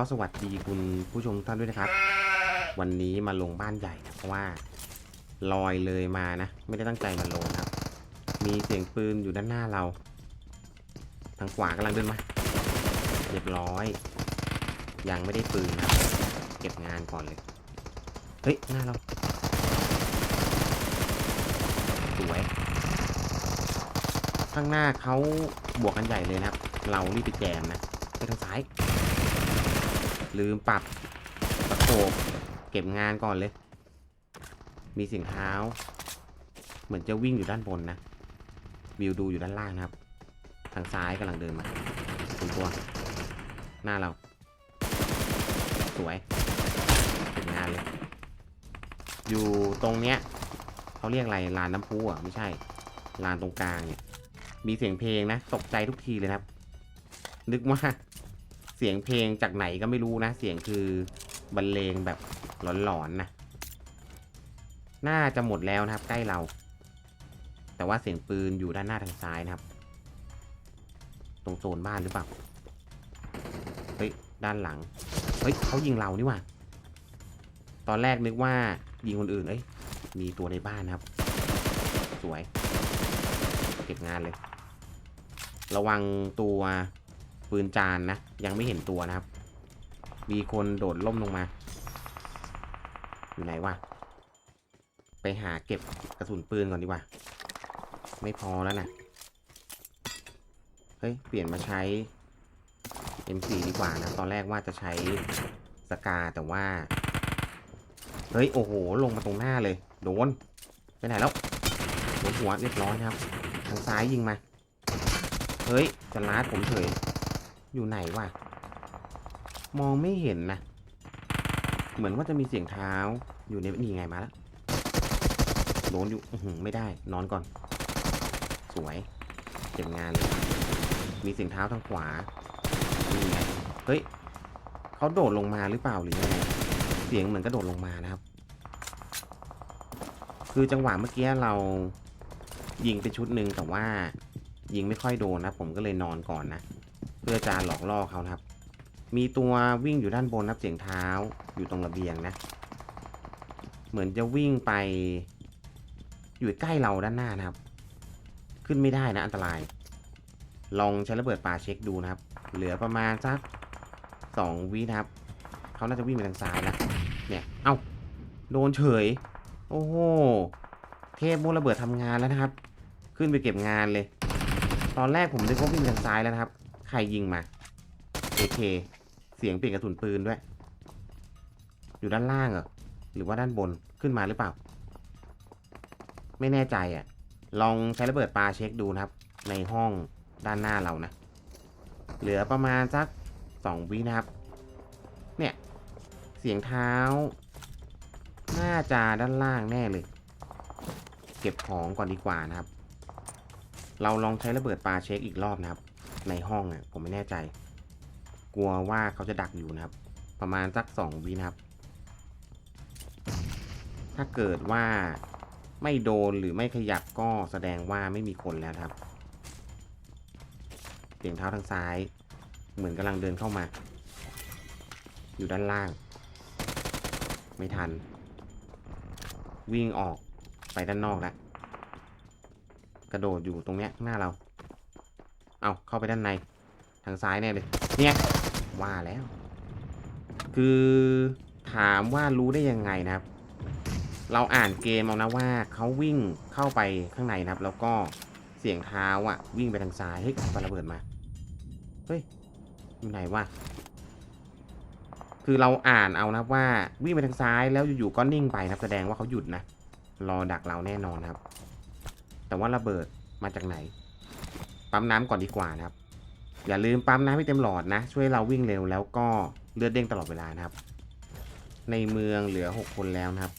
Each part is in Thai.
ก็สวัสดีคุณผู้ชมท่านด้วยนะครับ วันนี้มาลงบ้านใหญ่นะเพราะว่าลอยเลยมานะ ไม่ได้ตั้งใจมาลงนะครับ มีเสียงปืนอยู่ด้านหน้าเรา ทางขวากำลังเดินมาเรียบร้อย ยังไม่ได้ปืนนะครับเก็บงานก่อนเลย เฮ้ย หน้าเรา สวย ข้างหน้าเขาบวกกันใหญ่เลยนะครับ เรารีบไปแจมนะ ไปทางซ้าย ลืมปรับประโคบเก็บงานก่อนเลย มีสียงเท้า เหมือนจะวิ่งอยู่ด้านบนนะ วิวดูอยู่ด้านล่างนะครับ ทางซ้ายกำลังเดินมาคุณตัว หน้าเรา สวยเก็บงานเลย อยู่ตรงเนี้ยเขาเรียกอะไรลานน้ำพุอะไม่ใช่ลานตรงกลางเนี่ยมีเสียงเพลงนะ ตกใจทุกทีเลยครับ นึกว่า เสียงเพลงจากไหนก็ไม่รู้นะ เสียงคือบรรเลงแบบหลอนๆนะ น่าจะหมดแล้วนะครับ ใกล้เรา แต่ว่าเสียงปืนอยู่ด้านหน้าทางซ้ายนะครับ ตรงโซนบ้านหรือเปล่า เฮ้ย ด้านหลัง เฮ้ยเขายิงเรานี่หว่า ตอนแรกนึกว่ายิงคนอื่น เอ้ย มีตัวในบ้านนะครับ สวย เก็บงานเลย ระวังตัว ปืนจานนะ ยังไม่เห็นตัวนะครับ มีคนโดดล่มลงมา อยู่ไหนวะ ไปหาเก็บกระสุนปืนก่อนดีกว่า ไม่พอแล้วนะเฮ้ย เปลี่ยนมาใช้ M4 ดีกว่านะ ตอนแรกว่าจะใช้สกาแต่ว่า เฮ้ย โอ้โห ลงมาตรงหน้าเลย โดน ไปไหนแล้วโดนหัวเรียบร้อยนครับ ทางซ้ายยิงมา เฮ้ยจะลาดผมเฉย อยู่ไหนวะ มองไม่เห็นนะ เหมือนว่าจะมีเสียงเท้า อยู่ในนี่ไงมาแล้วโดนอยู่ไม่ได้ นอนก่อน สวยเก็บงานเลย มีเสียงเท้าทางขวา นี่ไง เฮ้ย เขาโดดลงมาหรือเปล่าหรือยังไง เสียงเหมือนกระโดดลงมานะครับ คือจังหวะเมื่อกี้เรายิงไปชุดหนึ่งแต่ว่ายิงไม่ค่อยโดนนะ ผมก็เลยนอนก่อนนะ พื่อจะหลอกล่อเขาครับ มีตัววิ่งอยู่ด้านบนนะครับเสียงเท้าอยู่ตรงระเบียงนะ เหมือนจะวิ่งไป อยู่ใกล้เราด้านหน้านะครับ ขึ้นไม่ได้นะอันตราย ลองใช้ระเบิดป่าเช็คดูนะครับ เหลือประมาณสักสองวินะครับเขาน่าจะวิ่งไปทางซ้ายแล้วเนี่ย เอ้าโดนเฉย โอ้โห เทพมูระเบิดทำงานแล้วนะครับ ขึ้นไปเก็บงานเลย ตอนแรกผมนึกว่าวิ่งไปทางซ้ายแล้วนะครับ ใครยิงมา AK เสียงเปลี่ยนกระสุนปืนด้วย อยู่ด้านล่างเหรอ หรือว่าด้านบนขึ้นมาหรือเปล่า ไม่แน่ใจอะ ลองใช้ระเบิดปลาเช็คดูนะครับ ในห้องด้านหน้าเรานะ เหลือประมาณสักสองวินะครับ เนี่ย เสียงเท้า น่าจะด้านล่างแน่เลย เก็บของก่อนดีกว่านะครับ เราลองใช้ระเบิดปลาเช็คอีกรอบนะครับ ในห้องอะผมไม่แน่ใจ กลัวว่าเขาจะดักอยู่นะครับ ประมาณสักสองวินะครับ ถ้าเกิดว่าไม่โดนหรือไม่ขยับก็แสดงว่าไม่มีคนแล้วครับเสียงเท้าทางซ้าย เหมือนกำลังเดินเข้ามา อยู่ด้านล่าง ไม่ทัน วิ่งออกไปด้านนอกแล้วกระโดดอยู่ตรงเนี้ยข้างหน้าเรา เอาเข้าไปด้านใน ทางซ้ายแน่เลย เนี่ย ว่าแล้ว คือถามว่ารู้ได้ยังไงนะครับ เราอ่านเกมเอานะว่าเขาวิ่งเข้าไปข้างในนะครับ แล้วก็เสียงเท้าอะ วิ่งไปทางซ้าย เฮ้ยปาระเบิดมา เฮ้ยอยู่ไหนวะคือเราอ่านเอานะว่าวิ่งไปทางซ้ายแล้วอยู่ๆก็นิ่งไปนะครับ แสดงว่าเขาหยุดนะรอดักเราแน่นอนครับ แต่ว่าระเบิดมาจากไหน ปั๊มน้ำก่อนดีกว่านะครับ อย่าลืมปั๊มน้ำให้เต็มหลอดนะ ช่วยเราวิ่งเร็วแล้วก็เลือดเด้งตลอดเวลานะครับ ในเมืองเหลือ 6 คนแล้วนะครับ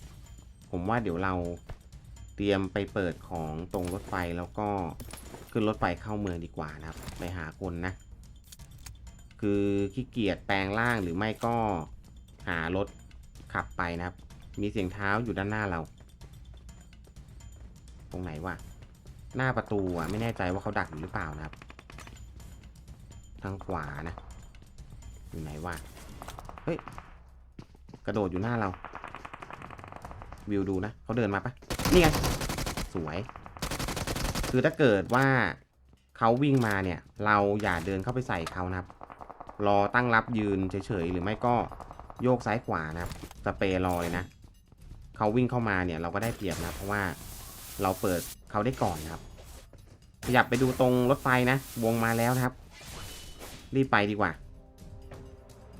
ผมว่าเดี๋ยวเราเตรียมไปเปิดของตรงรถไฟแล้วก็ขึ้นรถไฟเข้าเมืองดีกว่านะครับ ไปหาคนนะ คือขี้เกียจแปลงร่างหรือไม่ก็หารถขับไปนะครับ มีเสียงเท้าอยู่ด้านหน้าเรา ตรงไหนวะ หน้าประตูอะไม่แน่ใจว่าเขาดักอยู่หรือเปล่านะครับ ทางขวานะ อยู่ไหนวะฮ้ยกระโดดอยู่หน้าเรา วิวดูนะเขาเดินมาปะนี่ไงสวย คือถ้าเกิดว่าเขาวิ่งมาเนี่ย เราอย่าเดินเข้าไปใส่เขานะครับ รอตั้งรับยืนเฉยๆหรือไม่ก็โยกซ้ายขวานะครับสเปรย์รอเลยนะเขาวิ่งเข้ามาเนี่ยเราก็ได้เปรียบนะเพราะว่า เราเปิดเขาได้ก่อนนะครับ ขยับไปดูตรงรถไฟนะ วงมาแล้วนะครับ รีบไปดีกว่า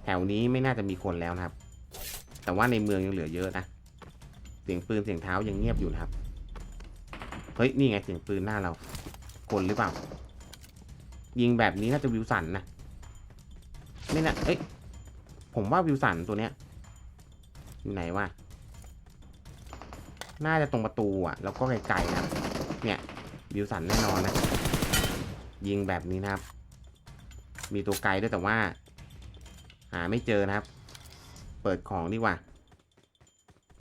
แถวนี้ไม่น่าจะมีคนแล้วนะครับ แต่ว่าในเมืองยังเหลือเยอะนะ เสียงปืนเสียงเท้ายังเงียบอยู่นะครับ เฮ้ย นี่ไงเสียงปืนหน้าเรา คนหรือเปล่า ยิงแบบนี้น่าจะวิวสันนะ ไม่น่าเอ้ย ผมว่าวิวสันตัวเนี้ย อยู่ไหนวะ น่าจะตรงประตูอะ แล้วก็ไกลๆนะเนี่ยวิวสันแน่นอนนะ ยิงแบบนี้นะครับ มีตัวไกลด้วยแต่ว่า หาไม่เจอนะครับ เปิดของดีกว่า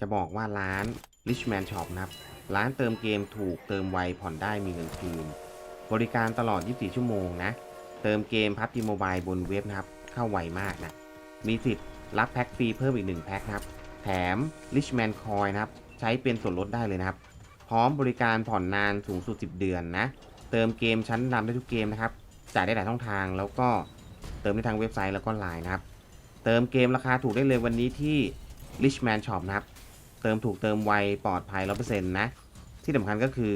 จะบอกว่าร้าน Richman Shop นะครับ ร้านเติมเกมถูกเติมไวผ่อนได้มีเงินคืน บริการตลอด 24 ชั่วโมงนะ เติมเกมพับจีโมบายบนเว็บนะครับ เข้าไวมากนะ มีสิทธิ์รับแพ็คฟรีเพิ่มอีก 1 แพ็คนะครับ แถม Richman Coin นะครับ ใช้เป็นส่วนลดได้เลยนะครับ พร้อมบริการผ่อนนานสูงสุด 10 เดือนนะ เติมเกมชั้นนำได้ทุกเกมนะครับ จ่ายได้หลายช่องทาง แล้วก็เติมได้ทางเว็บไซต์แล้วก็ไลน์นะครับ เติมเกมราคาถูกได้เลยวันนี้ที่ Richman Shop นะครับ เติมถูกเติมไวปลอดภัย100%นะ ที่สำคัญก็คือ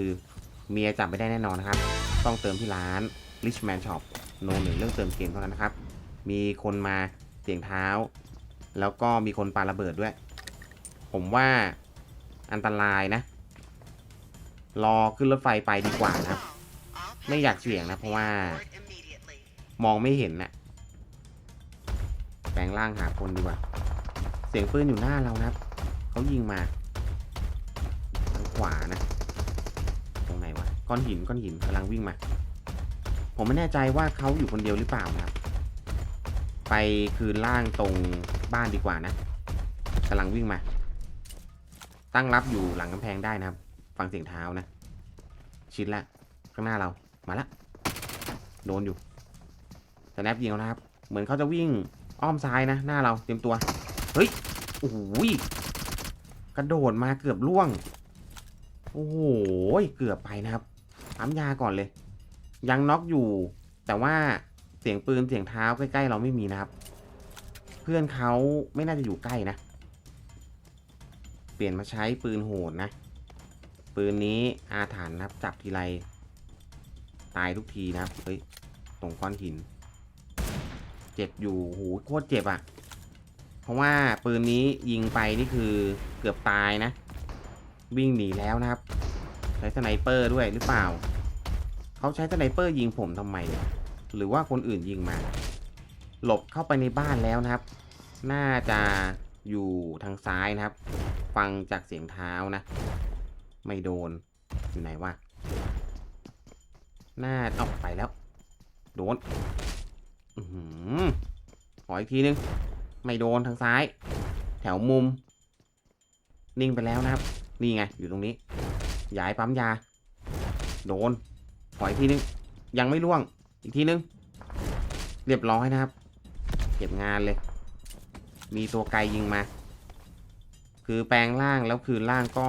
เมียจับไม่ได้แน่นอนนะครับ ต้องเติมที่ร้าน Richman Shop โนหนึ่งเรื่องเติมเกมเท่านั้นนะครับ มีคนมาเสียงเท้า แล้วก็มีคนปาระเบิดด้วย ผมว่า อันตรายนะ รอขึ้นรถไฟไปดีกว่านะ ไม่อยากเสี่ยงนะ เพราะว่า มองไม่เห็นนะ่ะแปลงร่างหาคนดีกว่า เสียงปืนอยู่หน้าเรานะครับเขายิงมาทางขวานะ ตรงไหนวะ ก้อนหินก้อนหินกำลังวิ่งมา ผมไม่แน่ใจว่าเขาอยู่คนเดียวหรือเปล่านะครับ ไปคืนล่างตรงบ้านดีกว่านะกำลังวิ่งมา ตั้งรับอยู่หลังกำแพงได้นะครับ ฟังเสียงเท้านะ ชิดละ ข้างหน้าเรา มาละ โดนอยู่แต่แนบยิงแล้วนะครับ เหมือนเขาจะวิ่งอ้อมซ้ายนะ หน้าเราเตรียมตัว เฮ้ย โอ้โหกระโดดมาเกือบล่วง โอ้โห เกือบไปนะครับปั๊มยาก่อนเลย ยังน็อกอยู่ แต่ว่าเสียงปืนเสียงเท้าใกล้ๆ เราไม่มีนะครับ เพื่อนเขาไม่น่าจะอยู่ใกล้นะ เปลี่ยนมาใช้ปืนโหดนะ ปืนนี้อาถรรพ์นะครับจับทีไร ตายทุกทีนะครับเฮ้ยตรงก้อนหิน เจ็บอยู่โหโคตรเจ็บอะ่ะ เพราะว่าปืนนี้ยิงไปนี่คือเกือบตายนะ วิ่งหนีแล้วนะครับ ใช้สไนเปอร์ด้วยหรือเปล่า เขาใช้สไนเปอร์ยิงผมทำไมเนี่ยหรือว่าคนอื่นยิงมา หลบเข้าไปในบ้านแล้วนะครับ น่าจะอยู่ทางซ้ายนะครับ ฟังจากเสียงเท้านะ ไม่โดน อยู่ไหนวะน่าเอาไปแล้ว โดนอือหือขออีกทีนึง ไม่โดนทางซ้าย แถวมุม นิ่งไปแล้วนะครับ นี่ไง อยู่ตรงนี้ย้ายปั๊มยา โดน ขออีกทีนึง ยังไม่ล่วง อีกทีนึง เรียบร้อยนะครับ เก็บงานเลย มีตัวไกลยิงมา คือแปลงร่างแล้วคือร่างก็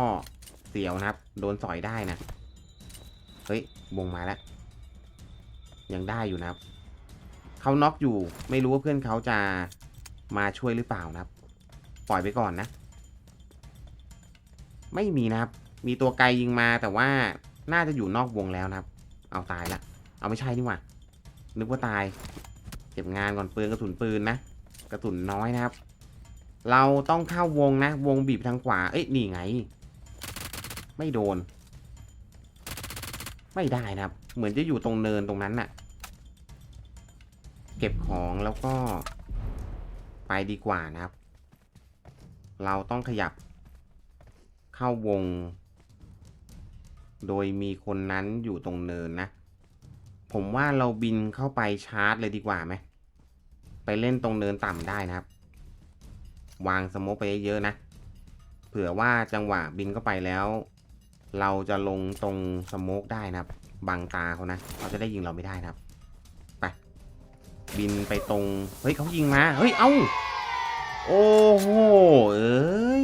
เสียวนะครับ โดนสอยได้นะ เฮ้ยวงมาแล้ว ยังได้อยู่นะครับ เขาน็อกอยู่ไม่รู้ว่าเพื่อนเขาจะมาช่วยหรือเปล่านะครับ ปล่อยไปก่อนนะ ไม่มีนะครับ มีตัวไกลยิงมาแต่ว่าน่าจะอยู่นอกวงแล้วนะครับ เอาตายละ เอาไม่ใช่นี่หว่านึกว่าตาย เก็บงานก่อนปืนกระสุนปืนนะ กระสุนน้อยนะครับ เราต้องเข้าวงนะ วงบีบทางขวา เอ้ยนี่ไง ไม่โดน ไม่ได้นะครับ เหมือนจะอยู่ตรงเนินตรงนั้นน่ะ เก็บของแล้วก็ ไปดีกว่านะครับ เราต้องขยับ เข้าวง โดยมีคนนั้นอยู่ตรงเนินนะ ผมว่าเราบินเข้าไปชาร์จเลยดีกว่าไหมไปเล่นตรงเนินต่ำได้นะครับ วางสโมกไปเยอะๆนะ เผื่อว่าจังหวะบินเข้าไปแล้ว เราจะลงตรงสโมกได้นะครับบังตาเขานะเขาจะได้ยิงเราไม่ได้นะครับ ไป บินไปตรง เฮ้ยเขายิงมา เฮ้ย เอ้า โอ้โห เอ้